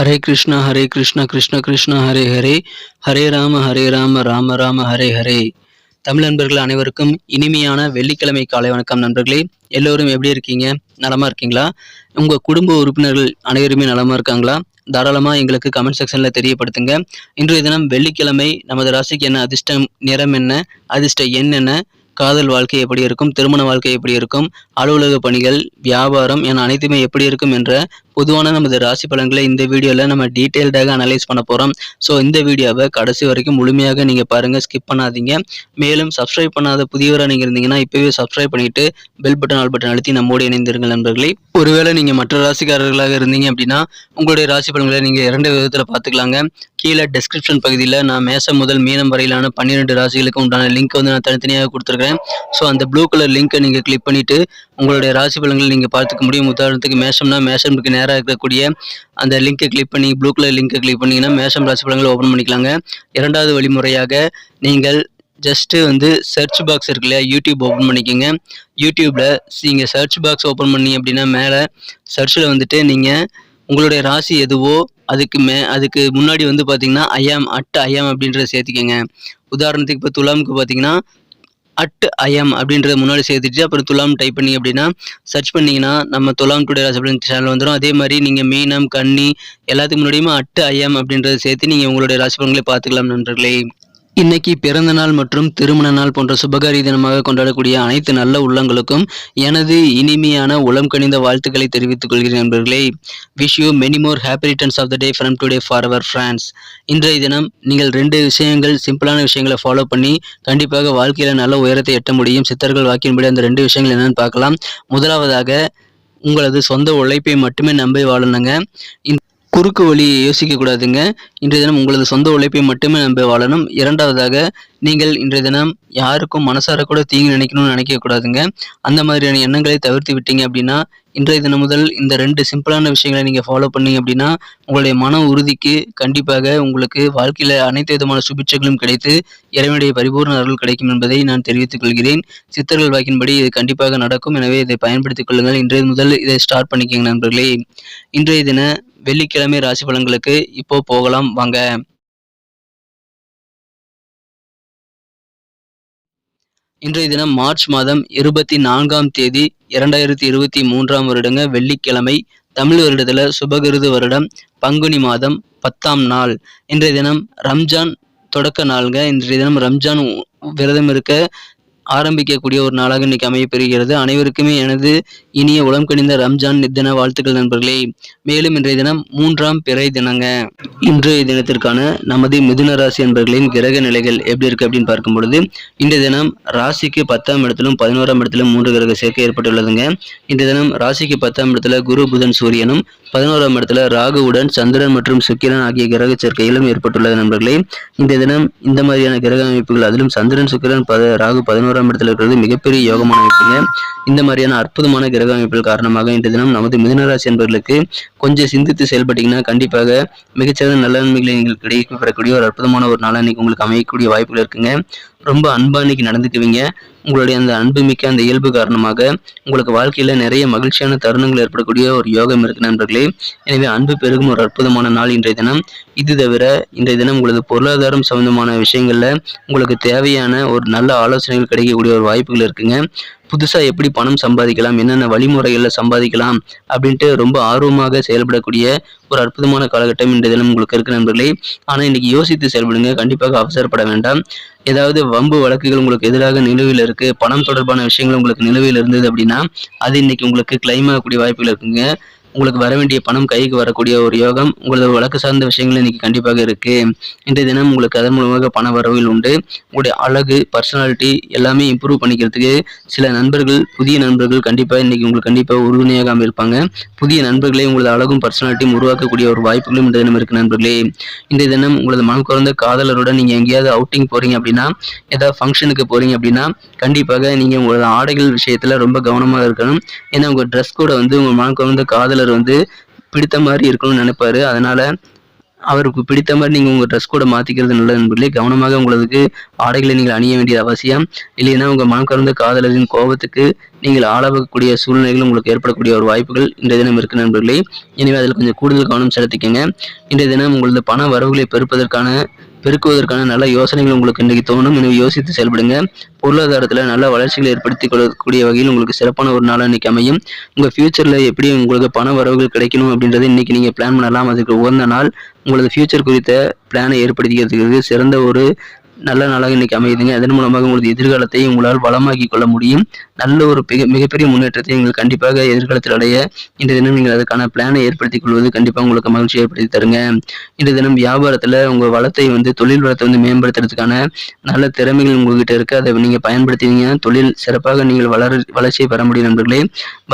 ஹரே கிருஷ்ணா ஹரே கிருஷ்ணா கிருஷ்ண கிருஷ்ணா ஹரே ஹரே. ஹரே ராம ஹரே ராம ராம ராம ஹரே ஹரே. தமிழ் நண்பர்கள் அனைவருக்கும் இனிமையான வெள்ளிக்கிழமை காலை வணக்கம் நண்பர்களே. எல்லோரும் எப்படி இருக்கீங்க? நலமா இருக்கீங்களா? உங்க குடும்ப உறுப்பினர்கள் அனைவருமே நலமா இருக்காங்களா? தாராளமா எங்களுக்கு கமெண்ட் செக்ஷன்ல தெரியப்படுத்துங்க. இன்றைய தினம் வெள்ளிக்கிழமை நமது ராசிக்கு என்ன அதிர்ஷ்டம் நிறம் என்ன அதிர்ஷ்ட எண் என்ன காதல் வாழ்க்கை எப்படி இருக்கும் திருமண வாழ்க்கை எப்படி இருக்கும் அலுவலக பணிகள் வியாபாரம் என அனைத்துமே எப்படி இருக்கும் என்ற பொதுவான நமது ராசி பலன்களை இந்த வீடியோவில் நம்ம டீட்டெயில்டாக அனலைஸ் பண்ண போகிறோம் ஸோ இந்த வீடியோவை கடைசி வரைக்கும் முழுமையாக நீங்கள் பாருங்கள் ஸ்கிப் பண்ணாதீங்க. மேலும் சப்ஸ்கிரைப் பண்ணாத புதியவராக நீங்கள் இருந்தீங்கன்னா இப்போவே சப்ஸ்கிரைப் பண்ணிட்டு பெல் பட்டன் ஆல் பட்டன் அழுத்தி நம்மோடு இணைந்திருங்கள் நண்பர்களே. ஒருவேளை நீங்கள் மற்ற ராசிக்காரர்களாக இருந்தீங்க அப்படின்னா உங்களுடைய ராசி பலன்களை நீங்கள் இரண்டு விதத்தில் பார்த்துக்கலாங்க. கீழே டெஸ்கிரிப்ஷன் பகுதியில் நான் மேசம் முதல் மீனம் வரையிலான பன்னிரெண்டு ராசிகளுக்கு உண்டான லிங்க் வந்து நான் தனித்தனியாக கொடுத்துருக்கேன் ஸோ அந்த ப்ளூ கலர் லிங்க்கை நீங்கள் கிளிக் பண்ணிவிட்டு உங்களுடைய ராசி பலன்களை நீங்கள் பார்த்துக்க முடியும். உதாரணத்துக்கு மேஷம்னா மேஷம்க்கு நேராக இருக்கக்கூடிய அந்த லிங்க்கை கிளிக் பண்ணி ப்ளூ கலர் லிங்க்கை கிளிக் பண்ணிங்கன்னா மேஷம் ராசி பலன்களை ஓப்பன் பண்ணிக்கலாங்க. இரண்டாவது வழிமுறையாக நீங்கள் ஜஸ்ட்டு வந்து சர்ச் பாக்ஸ் இருக்கு இல்லையா யூடியூப் ஓப்பன் பண்ணிக்கோங்க. யூடியூப்பில் நீங்கள் சர்ச் பாக்ஸ் ஓப்பன் பண்ணி அப்படின்னா மேலே சர்ச்சில் வந்துட்டு நீங்கள் உங்களுடைய ராசி எதுவோ அதுக்கு மே அதுக்கு முன்னாடி வந்து பார்த்தீங்கன்னா ஐயாம் அட் ஐயாம் அப்படின்றத சேர்த்திக்கோங்க. உதாரணத்துக்கு இப்போ துலாமுக்கு பார்த்தீங்கன்னா அட் ஐஎம் அப்படின்றத முன்னாடி சேர்த்துட்டு அப்புறம் துலாம் டைப் பண்ணி அப்படின்னா சர்ச் பண்ணிங்கன்னா நம்ம துலாம் டுடே ராசி சேனல் வந்துடும் அதே மாதிரி நீங்கள் மீனம் கன்னி எல்லாத்துக்கு முன்னாடியுமே அட் ஐஎம் அப்படின்றத சேர்த்து நீங்கள் உங்களுடைய ராசி பலன்களை பார்த்துக்கலாம் நண்பர்களே. இன்னைக்கு பிறந்த நாள் மற்றும் திருமண நாள் போன்ற சுபகாரிய தினமாக கொண்டாடக்கூடிய அனைத்து நல்ல உள்ளங்களுக்கும் எனது இனிமையான உளம் கணிந்த வாழ்த்துக்களை தெரிவித்துக் கொள்கிறேன் நண்பர்களே. Wish you many more happy returns of the day from today for our friends இன்றைய தினம் நீங்கள் ரெண்டு விஷயங்கள் சிம்பிளான விஷயங்களை ஃபாலோ பண்ணி கண்டிப்பாக வாழ்க்கையில் நல்ல உயரத்தை எட்ட முடியும். சித்தர்கள் வாக்கின்படி அந்த ரெண்டு விஷயங்கள் என்னன்னு பார்க்கலாம். முதலாவதாக உங்களது சொந்த உழைப்பை மட்டுமே நம்பி வாழணுங்க. குறுக்கு வழியை யோசிக்க கூடாதுங்க. இன்றைய தினம் உங்களது சொந்த உழைப்பை மட்டுமே நம்ப வாழணும். இரண்டாவதாக நீங்கள் இன்றைய தினம் யாருக்கும் மனசார கூட தீங்கு நினைக்கணும்னு நினைக்க கூடாதுங்க. அந்த மாதிரியான எண்ணங்களை தவிர்த்து விட்டீங்க அப்படின்னா இன்றைய தினம் முதல் இந்த ரெண்டு சிம்பிளான விஷயங்களை நீங்கள் ஃபாலோ பண்ணீங்க அப்படின்னா உங்களுடைய மன உறுதிக்கு கண்டிப்பாக உங்களுக்கு வாழ்க்கையில் அனைத்து விதமான சுபிட்சங்களும் கிடைத்து இறைவனுடைய பரிபூர்ண அருள் கிடைக்கும் என்பதை நான் தெரிவித்துக் கொள்கிறேன். சித்தர்கள் வாக்கின்படி இது கண்டிப்பாக நடக்கும். எனவே இதை பயன்படுத்திக் கொள்ளுங்கள். இன்றைய முதல் இதை ஸ்டார்ட் பண்ணிக்கோங்க நண்பர்களே. இன்றைய தின வெள்ளிக்கிழமை ராசி பலன்களுக்கு இப்போ போகலாம் வாங்க. இன்றைய தினம் மார்ச் மாதம் இருபத்தி நான்காம் தேதி இரண்டாயிரத்தி இருபத்தி மூன்றாம் வருடங்க வெள்ளிக்கிழமை தமிழ் வருடத்துல சுபகிருது வருடம் பங்குனி மாதம் பத்தாம் நாள். இன்றைய தினம் ரம்ஜான் தொடக்க நாளுங்க. இன்றைய தினம் ரம்ஜான் விரதம் இருக்க ஆரம்பிக்கக்கூடிய ஒரு நாளாக இன்னைக்கு அமையப்பெறுகிறது அனைவருக்குமே எனது இனிய உளம் கணிந்த ரம்ஜான் தின வாழ்த்துக்கள் நண்பர்களே. மேலும் இன்றைய தினம் மூன்றாம் பிறை தினங்க. இன்றைய தினத்திற்கான நமது மிதுன ராசி என்பர்களின் கிரக நிலைகள் எப்படி இருக்கு அப்படின்னு பார்க்கும் பொழுது இன்றைய தினம் ராசிக்கு பத்தாம் இடத்திலும் பதினோராம் இடத்திலும் மூன்று கிரக சேர்க்கை ஏற்பட்டுள்ளதுங்க. இன்றைய தினம் ராசிக்கு பத்தாம் இடத்துல குரு புதன் சூரியனும் பதினோராம் இடத்துல ராகுவுடன் சந்திரன் மற்றும் சுக்கிரன் ஆகிய கிரக சேர்க்கையிலும் ஏற்பட்டுள்ளது நண்பர்களே. இந்த தினம் இந்த மாதிரியான கிரக அமைப்புகள் அதிலும் சந்திரன் சுக்கிரன் பத ராகு பதினோராம் இடத்துல இருக்கிறது மிகப்பெரிய யோகமான அமைப்புங்க. இந்த மாதிரியான அற்புதமான கிரக அமைப்புகள் காரணமாக இன்று தினம் நமது மிதனராசி என்பவர்களுக்கு கொஞ்சம் சிந்தித்து செயல்பட்டீங்கன்னா கண்டிப்பாக மிகச்சிறந்த நல்ல நன்மைகளை நீங்கள் கிடைக்கப்பெறக்கூடிய ஒரு அற்புதமான ஒரு நாளாக இன்னைக்கு உங்களுக்கு அமையக்கூடிய வாய்ப்புகள் இருக்குங்க. ரொம்ப அன்பாக இன்னைக்கு நடந்துக்குவீங்க. உங்களுடைய அந்த அன்புமிக்க அந்த இயல்பு காரணமாக உங்களுக்கு வாழ்க்கையில் நிறைய மகிழ்ச்சியான தருணங்கள் ஏற்படக்கூடிய ஒரு யோகம் இருக்கு நண்பர்களே. எனவே அன்பு பெருகும் ஒரு அற்புதமான நாள் இன்றைய தினம். இது தவிர இன்றைய தினம் உங்களது பொருளாதாரம் சம்பந்தமான விஷயங்களில் உங்களுக்கு தேவையான ஒரு நல்ல ஆலோசனைகள் கிடைக்கக்கூடிய ஒரு வாய்ப்புகள் இருக்குங்க. புதுசாக எப்படி பணம் சம்பாதிக்கலாம் என்னென்ன வழிமுறைகளில் சம்பாதிக்கலாம் அப்படின்ட்டு ரொம்ப ஆர்வமாக செயல்படக்கூடிய ஒரு அற்புதமான காலகட்டம் இன்றைய தினம் உங்களுக்கு இருக்கு நண்பர்களே. ஆனால் இன்னைக்கு யோசித்து செயல்படுங்க. கண்டிப்பாக அவசரப்பட வேண்டாம். ஏதாவது வம்பு வழக்குகள் உங்களுக்கு எதிராக நிலுவையில் இருக்கு பணம் தொடர்பான விஷயங்கள் உங்களுக்கு நிலுவையில் இருந்தது அப்படின்னா அது இன்னைக்கு உங்களுக்கு கிளைம் ஆகக்கூடிய வாய்ப்புகள் இருக்குங்க. உங்களுக்கு வர வேண்டிய பணம் கைக்கு வரக்கூடிய ஒரு யோகம் உங்களது வழக்கு சார்ந்த விஷயங்கள் இன்னைக்கு கண்டிப்பாக இருக்கு. இன்றைய தினம் உங்களுக்கு அதன் மூலமாக பண வரவில் உண்டு. உங்களுடைய அழகு பர்சனாலிட்டி எல்லாமே இம்ப்ரூவ் பண்ணிக்கிறதுக்கு சில நண்பர்கள் புதிய நண்பர்கள் கண்டிப்பாக இன்னைக்கு உங்களுக்கு கண்டிப்பாக உறுதுணையாக அமைப்பாங்க புதிய நண்பர்களை உங்களது அழகும் பர்சனாலிட்டியும் உருவாக்கக்கூடிய ஒரு வாய்ப்புகளும் இந்த தினம் இருக்கு நண்பர்களே. இந்த தினம் உங்களது மனம் குறைந்த காதலருடன் நீங்க எங்கேயாவது அவுட்டிங் போறீங்க அப்படின்னா ஏதாவது ஃபங்க்ஷனுக்கு போறீங்க அப்படின்னா கண்டிப்பாக நீங்க உங்களோட ஆடைகள் விஷயத்துல ரொம்ப கவனமாக இருக்கணும். ஏன்னா உங்க ட்ரெஸ் கூட வந்து உங்க மனம் குறைந்த காதல் கலர் வந்து பிடித்த மாதிரி இருக்கணும்னு நினைப்பாரு. அதனால அவருக்கு பிடித்த மாதிரி நீங்கள் உங்கள் ட்ரெஸ் கூட மாற்றிக்கிறது நல்லது நண்பர்களே கவனமாக உங்களுக்கு ஆடைகளை நீங்கள் அணிய வேண்டியது அவசியம். இல்லைன்னா உங்கள் மனம் கலந்த காதலரின் கோபத்துக்கு நீங்கள் ஆளாகக்கூடிய சூழ்நிலைகள் உங்களுக்கு ஏற்படக்கூடிய ஒரு வாய்ப்புகள் இன்றைய தினம் இருக்கு நண்பர்களே. எனவே அதில் கொஞ்சம் கூடுதல் கவனம் செலுத்திக்கங்க. இன்றைய தினம் உங்களது பண வரவுகளை பெருப்பதற்கான பெருக்குவதற்கான நல்ல யோசனைகள் உங்களுக்கு இன்றைக்கு தோணும். எனவே யோசித்து செயல்படுங்க. பொருளாதாரத்தில் நல்ல வளர்ச்சிகளை ஏற்படுத்தி கொள்ளக்கூடிய வகையில் உங்களுக்கு சிறப்பான ஒரு நாளாக இன்னைக்கு அமையும். உங்கள் ஃபியூச்சரில் எப்படி உங்களுக்கு பண வரவுகள் கிடைக்கணும் அப்படின்றத இன்னைக்கு நீங்கள் பிளான் பண்ணலாம். அதுக்கு உகந்த நாள் உங்களது ஃபியூச்சர் குறித்த பிளானை ஏற்படுத்திக்கிறதுக்கு சிறந்த ஒரு நல்ல நாளாக இன்னைக்கு அமையுதுங்க. அதன் மூலமாக உங்களது எதிர்காலத்தை உங்களால் வளமாக்கி கொள்ள முடியும். நல்ல ஒரு மிக மிகப்பெரிய முன்னேற்றத்தை நீங்கள் கண்டிப்பாக எதிர்காலத்தில் அடைய இன்றைய தினம் நீங்கள் அதுக்கான பிளானை ஏற்படுத்திக் கொள்வது கண்டிப்பாக உங்களுக்கு மகிழ்ச்சி ஏற்படுத்தி தருங்க. இன்றைய தினம் வியாபாரத்தில் உங்கள் வளத்தை வந்து தொழில் வளத்தை வந்து மேம்படுத்துறதுக்கான நல்ல திறமைகள் உங்ககிட்ட இருக்கு. அதை நீங்கள் பயன்படுத்தினீங்க. தொழில் சிறப்பாக நீங்கள் வளர வளர்ச்சியை பெற முடியும் நண்பர்களே.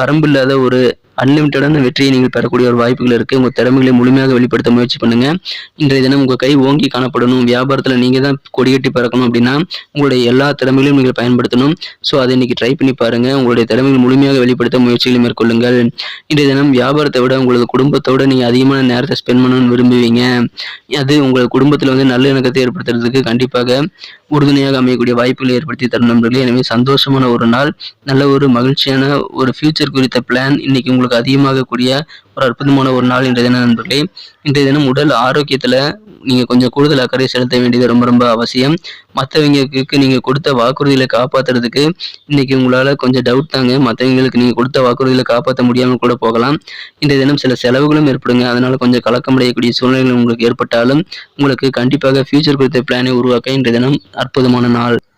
வரம்பில்லாத ஒரு அன்லிமிட்டடான வெற்றியை நீங்கள் பெறக்கூடிய ஒரு வாய்ப்புகள் இருக்குது உங்கள் திறமைகளை முழுமையாக வெளிப்படுத்த முயற்சி பண்ணுங்க. இன்றைய தினம் உங்கள் கை ஓங்கி காணப்படணும். வியாபாரத்தில் நீங்கள் தான் கொடிகட்டி பறக்கணும் அப்படின்னா உங்களுடைய எல்லா திறமைகளையும் நீங்கள் பயன்படுத்தணும். ஸோ அதை இன்னைக்கு ட்ரை பண்ணி பாருங்க. உங்களுடைய திறமைகள் முழுமையாக வெளிப்படுத்த முயற்சிகளை மேற்கொள்ளுங்கள். இன்றைய தினம் வியாபாரத்தை விட உங்களது குடும்பத்தோட நீங்க அதிகமான நேரத்தை ஸ்பெண்ட் பண்ணணும்னு விரும்புவீங்க. அது உங்கள் குடும்பத்தில் வந்து நல்ல இணக்கத்தை ஏற்படுத்துறதுக்கு கண்டிப்பாக உறுதுணையாக அமையக்கூடிய வாய்ப்புகளை ஏற்படுத்தி தரும் நண்பர்களே. எனவே சந்தோஷமான ஒரு நாள் நல்ல ஒரு மகிழ்ச்சியான ஒரு ஃபியூச்சர் குறித்த பிளான் இன்னைக்கு உங்களுக்கு அதிகமாகக்கூடிய ஒரு அற்புதமான ஒரு நாள் இன்றைய தினம் நண்பர்களே. இன்றைய தினம் உடல் ஆரோக்கியத்தில் நீங்கள் கொஞ்சம் கூடுதல் அக்கறை செலுத்த வேண்டியது ரொம்ப ரொம்ப அவசியம். மற்றவங்களுக்கு நீங்கள் கொடுத்த வாக்குறுதிகளை காப்பாற்றுறதுக்கு இன்றைக்கி உங்களால் கொஞ்சம் டவுட் தாங்க. மற்றவங்களுக்கு நீங்கள் கொடுத்த வாக்குறுதிகளை காப்பாற்ற முடியாமல் கூட போகலாம். இன்றைய தினம் சில செலவுகளும் ஏற்படுங்க. அதனால் கொஞ்சம் கலக்கமடையக்கூடிய சூழ்நிலைகள் உங்களுக்கு ஏற்பட்டாலும் உங்களுக்கு கண்டிப்பாக ஃபியூச்சர் குறித்த பிளானை உருவாக்க இன்றைய தினம் அற்புதமான நாள்.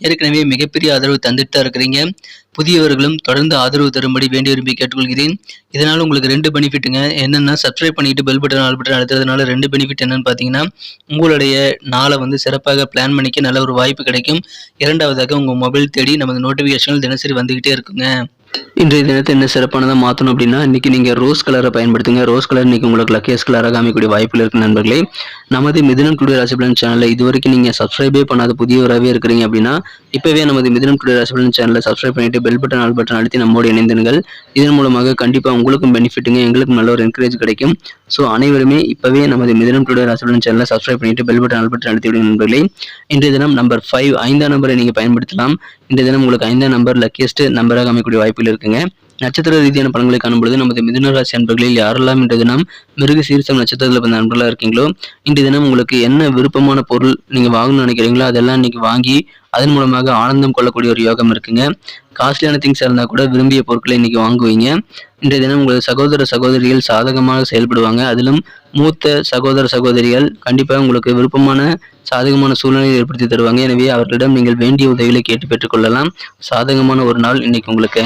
ஏற்கனவே மிகப்பெரிய ஆதரவு தந்துட்டு தான் இருக்கிறீங்க. புதியவர்களும் தொடர்ந்து ஆதரவு தரும்படி வேண்டி விரும்பி கேட்டுக்கொள்கிறேன். இதனால் உங்களுக்கு ரெண்டு பெனிஃபிட்டுங்க. என்னென்னா சப்ஸ்கிரைப் பண்ணிட்டு பெல் பட்டன் ஆல் பட்டன் அழுத்துறதுனால ரெண்டு பெனிஃபிட் என்னன்னு பார்த்தீங்கன்னா உங்களுடைய நாளை வந்து சிறப்பாக பிளான் பண்ணிக்க நல்ல ஒரு வாய்ப்பு கிடைக்கும். இரண்டாவதாக உங்கள் மொபைல் தேடி நமது நோட்டிஃபிகேஷன்கள் தினசரி வந்துக்கிட்டே இருக்குங்க. இன்றைய தினத்தை என்ன சிறப்பானதாக மாற்றணும் அப்படின்னா இன்றைக்கி நீங்கள் ரோஸ் கலரை பயன்படுத்துங்க. ரோஸ் கலர் இன்றைக்கி உங்களுக்கு லக்கேஸ் கலராக அமைக்கக்கூடிய வாய்ப்பில் இருக்குது நண்பர்களே. நமது மிதுனம் டுடே ராசிபலன் சேனலை இது வரைக்கும் நீங்கள் சப்ஸ்கிரைபே பண்ணாத புதியவராகவே இருக்கிறீங்க அப்படின்னா இப்போவே நமது மிதுனம் டுடே ராசிபலன் சேனலை சப்ஸ்கிரைப் பண்ணிட்டு பெல் பட்டன் ஆல் பட்டன் அழுத்தி நம்மோடு இணைந்திருங்கள். இதன் மூலமாக கண்டிப்பாக உங்களுக்கும் பெனிஃபிட்டுங்க எங்களுக்கும் நல்ல ஒரு என்கரேஜ் கிடைக்கும். ஸோ அனைவருமே இப்போவே நமது மிதுனம் டுடே ராசிபலன் சேனலை சப்ஸ்கிரைப் பண்ணிட்டு பெல் பட்டன் ஆல் பட்டன் அழுத்தி விடுங்க நண்பர்களே. இன்றைய தினம் நம்பர் ஃபைவ் ஐந்தாம் நம்பரை நீங்கள் பயன்படுத்தலாம். இந்த தினம் உங்களுக்கு ஐந்தாம் நம்பர் லக்கியஸ்ட் நம்பராக அமைக்கக்கூடிய வாய்ப்புகள் இருக்குங்க. நட்சத்திர ரீதியான பலன்களை காணும்பொழுது நமது மிதுன ராசி அன்பர்களில் யாரெல்லாம் இன்றைய தினம் மிருக சீர்சம் நட்சத்திரத்தில் பிறந்த அன்பர்களாக இருக்கீங்களோ இன்றைய தினம் உங்களுக்கு என்ன விருப்பமான பொருள் நீங்கள் வாங்கணும்னு நினைக்கிறீங்களோ அதெல்லாம் இன்னைக்கு வாங்கி அதன் மூலமாக ஆனந்தம் கொள்ளக்கூடிய ஒரு யோகம் இருக்குங்க. காஸ்ட்லியான திங்ஸ் இருந்தால் கூட விரும்பிய பொருட்களை இன்னைக்கு வாங்குவீங்க. இன்றைய தினம் உங்களது சகோதர சகோதரிகள் சாதகமாக செயல்படுவாங்க. அதிலும் மூத்த சகோதர சகோதரிகள் கண்டிப்பாக உங்களுக்கு விருப்பமான சாதகமான சூழ்நிலையை ஏற்படுத்தி தருவாங்க. எனவே அவர்களிடம் நீங்கள் வேண்டிய உதவிகளை கேட்டு பெற்றுக்கொள்ளலாம். சாதகமான ஒரு நாள் இன்னைக்கு உங்களுக்கு.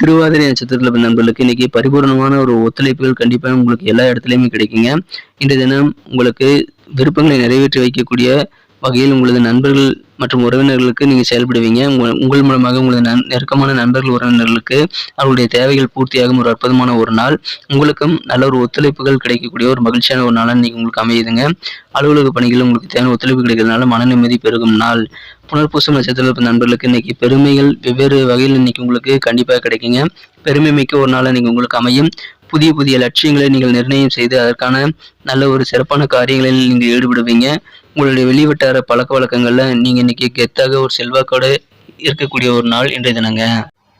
திருவாதிரை நட்சத்திரத்தில் நண்பர்களுக்கு இன்னைக்கு பரிபூர்ணமான ஒரு ஒத்துழைப்புகள் கண்டிப்பாக உங்களுக்கு எல்லா இடத்துலையுமே கிடைக்குங்க. இன்றைய தினம் உங்களுக்கு விருப்பங்களை நிறைவேற்றி வைக்கக்கூடிய வகையில் உங்களது நண்பர்கள் மற்றும் உறவினர்களுக்கு நீங்கள் செயல்படுவீங்க. உங்கள் உங்கள் மூலமாக உங்களது நன் நெருக்கமான நண்பர்கள் உறவினர்களுக்கு அவருடைய தேவைகள் பூர்த்தியாகும் ஒரு அற்புதமான ஒரு நாள். உங்களுக்கும் நல்ல ஒரு ஒத்துழைப்புகள் கிடைக்கக்கூடிய ஒரு மகிழ்ச்சியான ஒரு நாளாக நீங்கள் உங்களுக்கு அமையுதுங்க. அலுவலக பணிகள் உங்களுக்கு தேவையான ஒத்துழைப்பு கிடைக்கிறதுனால மன நிம்மதி பெருகும் நாள். புனர்பூசம் நட்சத்திரத்தில் நண்பர்களுக்கு இன்னைக்கு பெருமைகள் வெவ்வேறு வகையில் இன்னைக்கு உங்களுக்கு கண்டிப்பாக கிடைக்குங்க. பெருமை மிக்க ஒரு நாளாக நீங்கள் உங்களுக்கு அமையும். புதிய புதிய லட்சியங்களை நீங்கள் நிர்ணயம் செய்து அதற்கான நல்ல ஒரு சிறப்பான காரியங்களில் நீங்கள் ஈடுபடுவீங்க. உங்களுடைய வெளிவட்டார பழக்க வழக்கங்களில் நீங்கள் இன்னைக்கு கெத்தாக ஒரு செல்வாக்கோட இருக்கக்கூடிய ஒரு நாள் இன்றைய தினங்க.